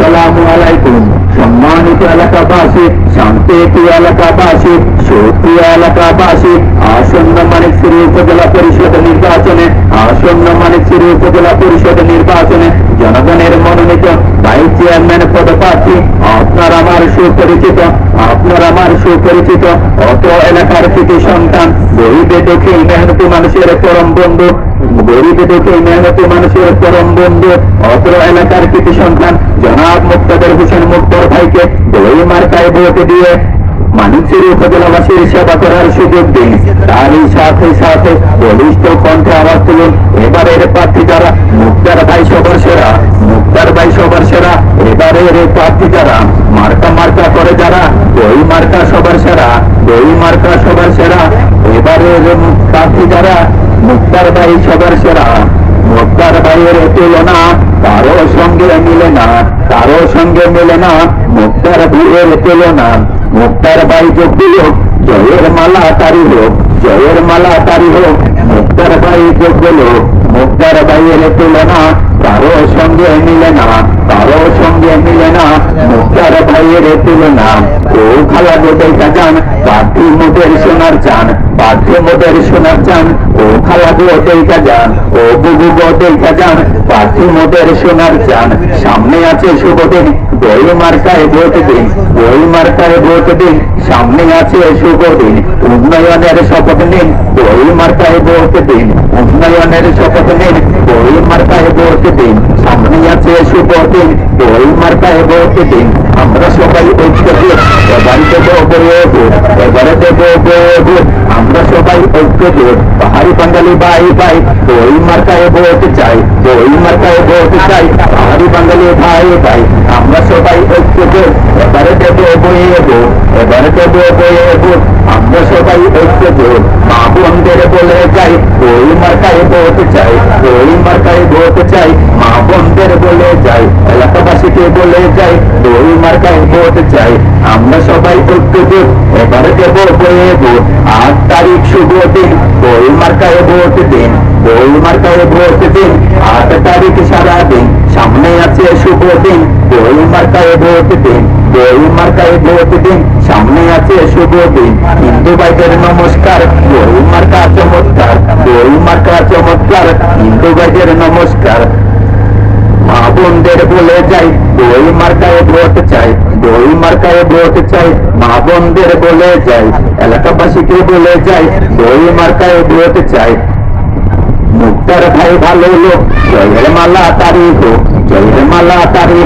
আসসালামু আলাইকুম। সম্মানিত এলাকাবাসী, শান্তিপ্রিয় এলাকাবাসী, সুপ্রিয় এলাকাবাসী, আসন্ন মানিকশ্রী উপজেলা পরিষদ নির্বাচনে, আসন্ন মানিকশ্রী উপজেলা পরিষদ নির্বাচনে জনগণের মনোনীত ভাইস চেয়ারম্যান পদপ্রার্থী, আপনার আমার সুপরিচিত, আপনার আমার সুপরিচিত অত এলাকার কৃতি সন্তান, গরিবে দেখে, মেহনতি মানুষের পরম বন্ধু গরিবে দেখে মেহনতি মানুষের পরম বন্ধু, অত্র এলাকার কৃতি সন্তান, জনাব মুক্তাদের হোসেন মুক্তর ভাইকে দই মার্কায় ভোট দিয়ে মানিকচুরি উপজেলাবাসীর সেবা করার সুযোগ দিন। তারই সাথে সাথে বলিষ্ঠ কণ্ঠে আওয়াজ তুলুন। এবারের প্রার্থী যারা? মুক্তার ভাই সবার সেরা। মুক্তার ভাই সবার সেরা। এবারের প্রার্থী যারা? মার্কা মার্কা করে যারা? দই মার্কা সবার সেরা। দই মার্কা সবার সেরা। এবারের প্রার্থী যারা? মুক্তার ভাই সবার সেরা। মুক্তার ভাইয়ের তুলনা কারও সঙ্গে মিলে না, কারও সঙ্গে মিলে না মুক্তার ভাইয়ের তুলনা। মুক্তার ভাই যোগ্য লোক জয়ের মালা তারি হোক, জয়ের মালা তারি হোক, মুক্তার ভাই যোগ্য লোক মুক্তার ভাইয়ের তুলনা কারও সঙ্গে মিলে না, কারও সঙ্গে মিলে না মুক্তার ভাইয়ের তুলনা। ও খালা গোটাই যান পাঠি মোদের সোনার চান পাঠি মোদের চান ও খালা যান, ও বুবু গোটাই যান পাঠি মোদের সোনার চান সামনে আছে শুভ দিন বই মার্কায় ভোট দিন বই মার্কায় ভোট দিন, সামনে আছে শুভ দিন উন্নয়নের শপথ নিন বই মার্কায় ভোট দিন, উন্নয়নের শপথ নিন বই মার্কায় ভোট দিন, সামনে আছে শুভ দিন বই মার্কায় ভোট দিন, আমরা সবাই ঐক্য এবার দেবো ভোট এবারে দেবো আমরা সবাই দিন পাহাড়ি বাঙালি বাই বাই বই মার্কায় ভোট চাই বই মার্কায় ভোট চাই, পাহাড়ি বাঙালি ভাই ভাই, আমরা সবাই ঐক্য দিন এবারে দেবো বয়ে ভোট এবারে দেবো বয়ে ভোট আমরা সবাই ঐক্য দিন মা বোনদের বলে যাই বই মার্কায় ভোট চাই বই মার্কায় ভোট চাই মা বোনদের বলে যাই, এলাকাবাসীকে বলে যাই বই মার্কায় ভোট চাই, আমরা সবাই ঐক্য দিন এবারে দেবো বয়ে ভোট আট তারিখ শুভ দিন, বই মার্কায় ভোট দিন, বই মার্কায় ভোট দিন, আট তারিখ সারা দিন, সামনে আছে শুভ দিন, বই মার্কায় ভোট দিন, বই মার্কায় ভোট দিন, সামনে আছে শুভ দিন। হিন্দু ভাইদের নমস্কার, বই মার্কা চমৎকার, বই মার্কা চমৎকার, হিন্দু ভাইদের নমস্কার। বোনদের বলে যাই দই মার্কায় ভোট চাই দই মার্কায় ভোট চাই, মা বোনদের বলে যাই, এলাকাবাসীকে বলে যাই দই মার্কায় ভোট চাই। মুক্তার ভাই ভালো লোক, জয়ের মালা তারি হোক, জয়ের মালা তারি